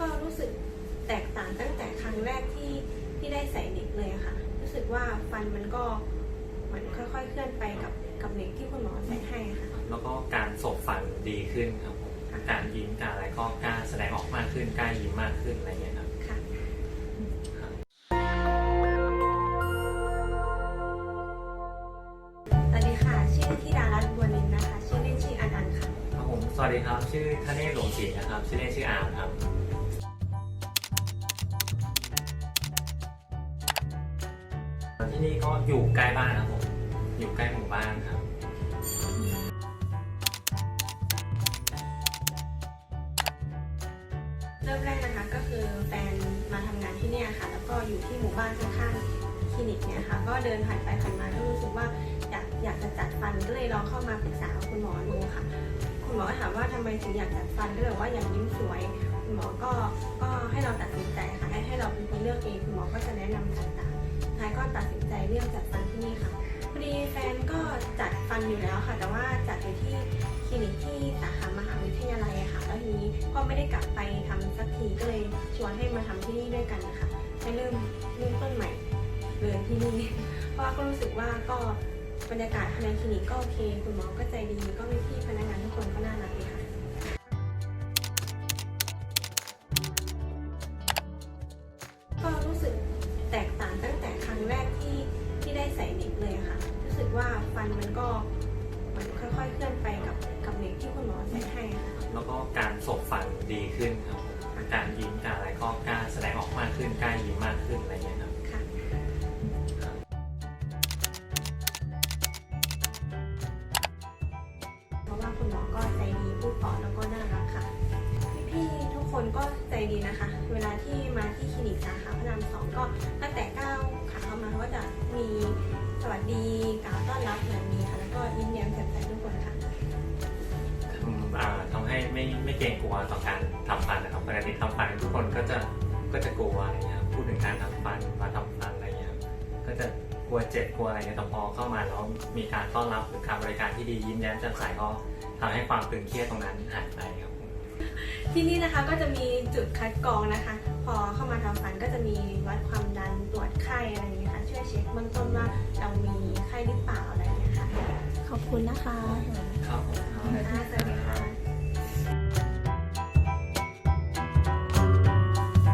ก็รู้สึกแตกต่างตั้งแต่ครั้งแรกที่ที่ได้ใส่เหล็กเลยอะค่ะ รู้สึกว่าฟันมันก็เหมือนค่อยๆ เคลื่อนไปกับกับเหล็กที่คุณหมอใส่ให้อะค่ะ แล้วก็การสบฟันดีขึ้นครับผมการยิ้มการอะไรก็กล้าแสดงออกมากขึ้นกล้ายิ้มมากขึ้นอะไรเงี้ยครับ ค่ะครับสวัสดีค่ะ ชื่อธิดารัตน์บัวนินนะคะ ชื่อเล่นชื่ออันอันค่ะ ครับผมสวัสดีครับ ชื่อธเนศหลวงศรีนะครับ ชื่อเล่นชื่ออาร์มครับ ที่นี่ก็อยู่ใกล้บ้านครับผมอยู่ใกล้หมู่บ้านครับ เริ่มแรกนะคะก็คือแฟนมาทำงานที่เนี่ยค่ะ แล้วก็อยู่ที่หมู่บ้านข้างๆคลินิกเนี่ยค่ะ ก็เดินผ่านไปผ่านมาก็รู้สึกว่าอยากอยากจะจัดฟันก็เลยลองเข้ามาปรึกษาคุณหมอดูค่ะ คุณหมอก็ถามว่าทำไมถึงอยากจัดฟันก็เลยบอกว่าอยากยิ้มสวย คุณหมอก็ก็ให้เราตัดสินใจค่ะให้ให้เราเป็นคนเลือกเองคุณหมอก็จะแนะนำต่างๆายก็ตัดสินใจเลือกจัดฟันที่นี่ค่ะพอดีแฟนก็จัดฟันอยู่แล้วค่ะ แต่ว่าจัดอยู่ที่คลินิกที่สาขามหาวิทยาลัยค่ะ แล้วทีนี้ก็ไม่ได้กลับไปทำสักทีก็เลยชวนให้มาทำที่นี่ด้วยกันนะคะให้เริ่มเริ่มต้นใหม่เลยที่นี่เพราะว่าก็รู้สึกว่าก็บรรยากาศภายในคลินิกก็โอเค คุณหมอก็ใจดี ก็พี่พนักงานทุกคนก็น่ารักเลยค่ะ ว่าฟันมันก็เหมันค่อยๆเคลื่อนไปกับกับเหล็กที่คุณหมอใส่ให้อะค่ะแล้วก็การสบฟันดีขึ้นครับผมการยิ้มการอะไรก็กล้าแสดงออกมากขึ้นกล้ายิ้มมากขึ้นอะไรเงี้ยครับ ค่ะเพราะว่าคุณหมอก็ใจดีพูดเพราะแล้วก็น่ารักค่ะ พี่ๆทุกคนก็ใจดีนะคะ เวลาที่มาที่คลินิกสาขาพระรามสองก็ตั้งแต่ก้าวขาเข้ามาเขาก็จะมีสวัสดี รงกลัวต่อการทำฟันนะครับปกติทำฟันทุกคนก็จะก็จะกลัวอะไรเงี้ยครับพูดถึงการทำฟันมาทำฟันอะไรเงี้ยครับก็จะกลัวเจ็บกลัวอะไรเงี้ยแต่พอเข้ามาแล้วมีการต้อนรับหรือการบริการที่ดียิ้มแย้มแจ่มใสก็ทำให้ความตึงเครียดตรงนั้นหายไปครับผมที่นี่นะคะก็จะมีจุดคัดกรองนะคะ พอเข้ามาทำฟันก็จะมีวัดความดันตรวจไข้อะไรอย่างเงี้ยค่ะช่วยเช็คเบื้องต้นว่าเรามีไข้หรือเปล่าอะไรอย่างเงี้ยค่ะขอบคุณนะคะครับผมสวัสดีค่ะ